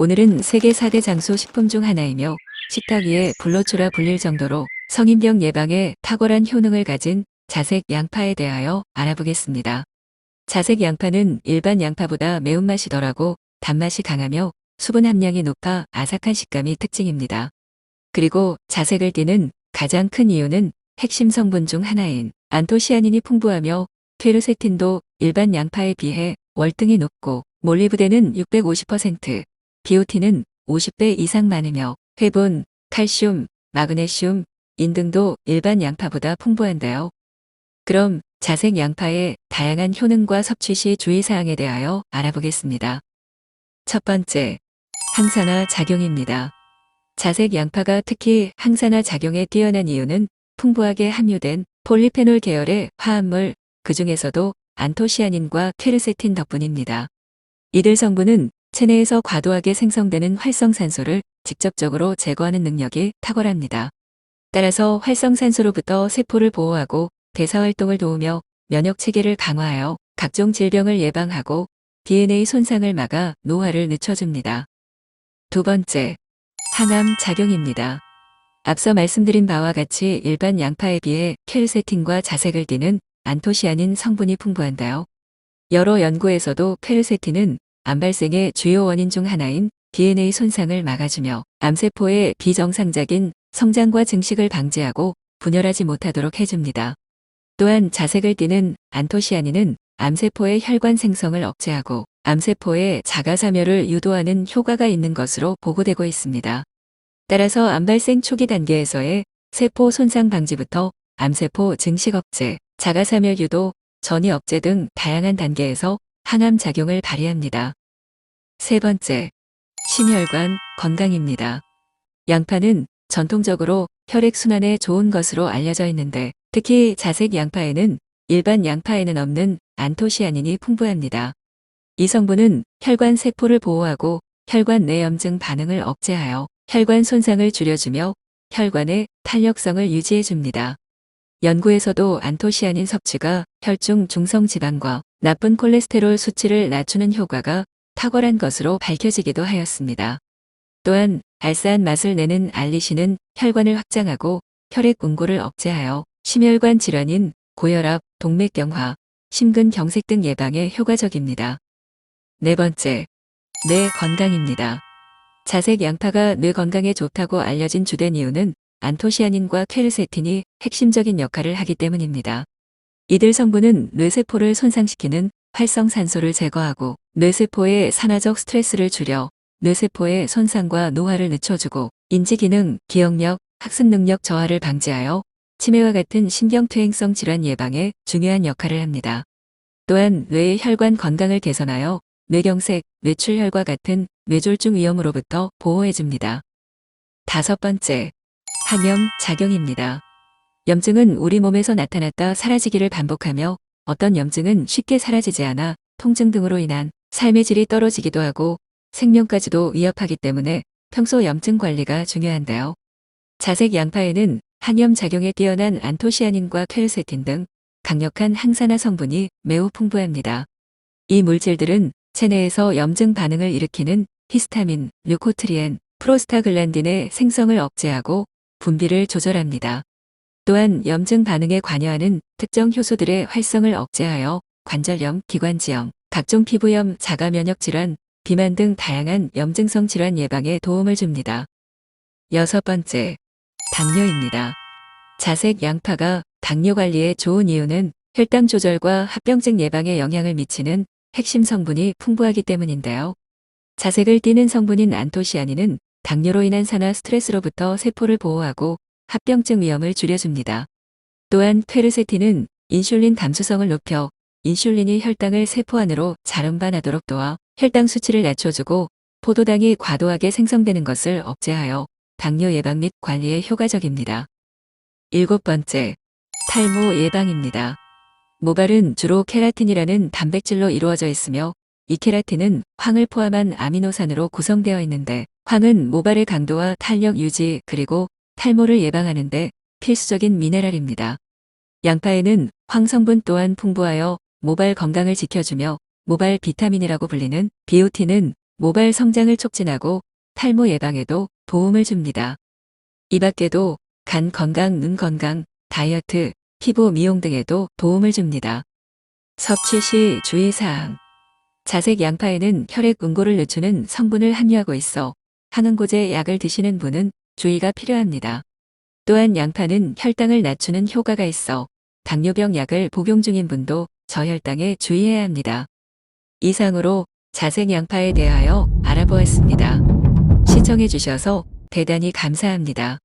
오늘은 세계 4대 장수 식품 중 하나이며 식탁 위에 불로초라 불릴 정도로 성인병 예방에 탁월한 효능을 가진 자색 양파에 대하여 알아보겠습니다. 자색 양파는 일반 양파보다 매운맛이 덜하고 단맛이 강하며 수분 함량이 높아 아삭한 식감이 특징입니다. 그리고 자색을 띠는 가장 큰 이유는 핵심 성분 중 하나인 안토시아닌이 풍부하며 퀘르세틴도 일반 양파에 비해 월등히 높고 몰리브덴은 650%, 비오틴은 50배 이상 많으며 회본, 칼슘, 마그네슘, 인 등도 일반 양파보다 풍부한데요. 그럼 자색 양파의 다양한 효능과 섭취 시 주의사항에 대하여 알아보겠습니다. 첫 번째, 항산화 작용입니다. 자색 양파가 특히 항산화 작용에 뛰어난 이유는 풍부하게 함유된 폴리페놀 계열의 화합물, 그 중에서도 안토시아닌과 퀘르세틴 덕분입니다. 이들 성분은 체내에서 과도하게 생성되는 활성산소를 직접적으로 제거하는 능력이 탁월합니다. 따라서 활성산소로부터 세포를 보호하고 대사활동을 도우며 면역 체계를 강화하여 각종 질병을 예방하고 DNA 손상을 막아 노화를 늦춰줍니다. 두 번째, 항암 작용입니다. 앞서 말씀드린 바와 같이 일반 양파에 비해 퀘르세틴과 자색을 띠는 안토시아닌 성분이 풍부한데요. 여러 연구에서도 퀘르세틴은 암 발생의 주요 원인 중 하나인 DNA 손상을 막아주며 암세포의 비정상적인 성장과 증식을 방지하고 분열하지 못하도록 해줍니다. 또한 자색을 띠는 안토시아닌은 암세포의 혈관 생성을 억제하고 암세포의 자가사멸을 유도하는 효과가 있는 것으로 보고되고 있습니다. 따라서 암 발생 초기 단계에서의 세포 손상 방지부터 암세포 증식 억제, 자가사멸 유도, 전이 억제 등 다양한 단계에서 항암 작용을 발휘합니다. 세 번째, 심혈관 건강입니다. 양파는 전통적으로 혈액순환에 좋은 것으로 알려져 있는데 특히 자색 양파에는 일반 양파에는 없는 안토시아닌이 풍부합니다. 이 성분은 혈관 세포를 보호하고 혈관 내염증 반응을 억제하여 혈관 손상을 줄여주며 혈관의 탄력성을 유지해줍니다. 연구에서도 안토시아닌 섭취가 혈중 중성 지방과 나쁜 콜레스테롤 수치를 낮추는 효과가 탁월한 것으로 밝혀지기도 하였습니다. 또한 알싸한 맛을 내는 알리신은 혈관을 확장하고 혈액 응고를 억제하여 심혈관 질환인 고혈압, 동맥경화, 심근경색 등 예방에 효과적입니다. 네 번째, 뇌 건강입니다. 자색 양파가 뇌 건강에 좋다고 알려진 주된 이유는 안토시아닌과 퀘르세틴이 핵심적인 역할을 하기 때문입니다. 이들 성분은 뇌세포를 손상시키는 활성산소를 제거하고 뇌세포의 산화적 스트레스를 줄여 뇌세포의 손상과 노화를 늦춰주고 인지기능, 기억력, 학습 능력 저하를 방지하여 치매와 같은 신경퇴행성 질환 예방에 중요한 역할을 합니다. 또한 뇌의 혈관 건강을 개선하여 뇌경색, 뇌출혈과 같은 뇌졸중 위험으로부터 보호해줍니다. 다섯 번째, 항염 작용입니다. 염증은 우리 몸에서 나타났다 사라지기를 반복하며 어떤 염증은 쉽게 사라지지 않아 통증 등으로 인한 삶의 질이 떨어지기도 하고 생명까지도 위협하기 때문에 평소 염증 관리가 중요한데요. 자색 양파에는 항염 작용에 뛰어난 안토시아닌과 퀘르세틴 등 강력한 항산화 성분이 매우 풍부합니다. 이 물질들은 체내에서 염증 반응을 일으키는 히스타민, 류코트리엔, 프로스타글란딘의 생성을 억제하고 분비를 조절합니다. 또한 염증 반응에 관여하는 특정 효소들의 활성을 억제하여 관절염, 기관지염, 각종 피부염, 자가 면역 질환, 비만 등 다양한 염증성 질환 예방에 도움을 줍니다. 여섯 번째, 당뇨입니다. 자색 양파가 당뇨 관리에 좋은 이유는 혈당 조절과 합병증 예방에 영향을 미치는 핵심 성분이 풍부하기 때문인데요. 자색을 띠는 성분인 안토시아닌은 당뇨로 인한 산화 스트레스로부터 세포를 보호하고 합병증 위험을 줄여줍니다. 또한 퀘르세틴은 인슐린 감수성을 높여 인슐린이 혈당을 세포 안으로 잘 운반하도록 도와 혈당 수치를 낮춰주고 포도당이 과도하게 생성되는 것을 억제하여 당뇨 예방 및 관리에 효과적입니다. 일곱 번째, 탈모 예방입니다. 모발은 주로 케라틴이라는 단백질로 이루어져 있으며 이 케라틴은 황을 포함한 아미노산으로 구성되어 있는데 황은 모발의 강도와 탄력 유지 그리고 탈모를 예방하는데 필수적인 미네랄입니다. 양파에는 황 성분 또한 풍부하여 모발 건강을 지켜주며 모발 비타민이라고 불리는 비오틴은 모발 성장을 촉진하고 탈모 예방에도 도움을 줍니다. 이 밖에도 간 건강, 눈 건강, 다이어트, 피부 미용 등에도 도움을 줍니다. 섭취 시 주의사항. 자색 양파에는 혈액 응고를 늦추는 성분을 함유하고 있어 항응고제 약을 드시는 분은 주의가 필요합니다. 또한 양파는 혈당을 낮추는 효과가 있어 당뇨병 약을 복용 중인 분도 저혈당에 주의해야 합니다. 이상으로 자색 양파에 대하여 알아보았습니다. 시청해 주셔서 대단히 감사합니다.